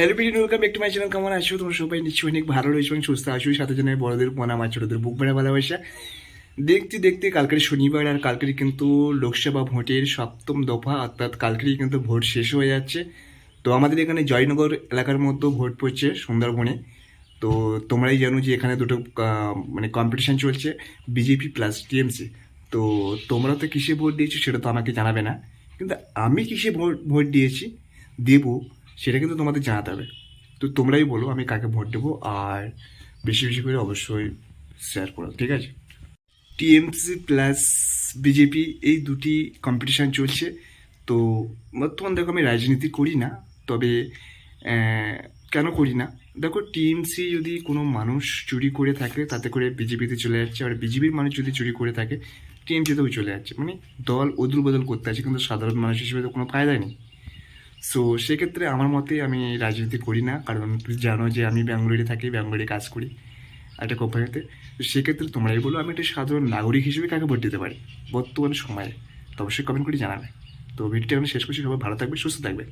Hello PD welcome back to my channel কেমন আছো? তোমরা সবাই নিশ্চয়ই অনেক ভালো রয়েছে এবং সুস্থ আছো। সাথে জন্য বড়দের মন আমার ছোটদের বুক ভরা ভালোবাসা। দেখতে দেখতে কালকের শনিবার আর কালকেরই কিন্তু লোকসভা ভোটের সপ্তম দফা, অর্থাৎ কালকেরই কিন্তু ভোট শেষ হয়ে যাচ্ছে। তো আমাদের এখানে জয়নগর এলাকার মধ্যে ভোট পড়ছে সুন্দরবনে। তো তোমরাই জানো যে এখানে দুটো মানে কম্পিটিশান চলছে বিজেপি প্লাস টিএমসি তো তোমরা তো কিসে ভোট দিয়েছ সেটা তো আমাকে জানাবে না। কিন্তু আমি কিসে ভোট ভোট দিয়েছি? দেবো। সেটা কিন্তু তোমাদের জানাতে হবে। তো তোমরাই বলো আমি কাকে ভোট দেবো, আর বেশি বেশি করে অবশ্যই শেয়ার করো, ঠিক আছে? টিএমসি প্লাস বিজেপি এই দুটি কম্পিটিশান চলছে। তো বর্তমান দেখো আমি রাজনীতি করি না, তবে কেন করি না? দেখো টিএমসি যদি কোনো মানুষ চুরি করে থাকে, তাতে করে বিজেপিতে চলে যাচ্ছে, আর বিজেপির মানুষ যদি চুরি করে থাকে, টিএমসিতেও চলে যাচ্ছে। মানে দল অদল বদল করতে আছে, কিন্তু সাধারণ মানুষ হিসেবে তো কোনো ফায়দা নেই। সো সেক্ষেত্রে আমার মতে আমি রাজনীতি করি না, কারণ তুমি জানো যে আমি ব্যাঙ্গালোরে থাকি, ব্যাঙ্গালোরে কাজ করি, একটা কোম্পানিতে তো। সেক্ষেত্রে তোমরাই বলো, আমি একটা সাধারণ নাগরিক হিসেবে কাকে ভোট দিতে পারি, বর্তমান সময়ে। তো অবশ্যই কমেন্ট করে জানাবে। তো ভিডিওটা আমি শেষ করছি, সবাই ভালো থাকবে, সুস্থ থাকবে।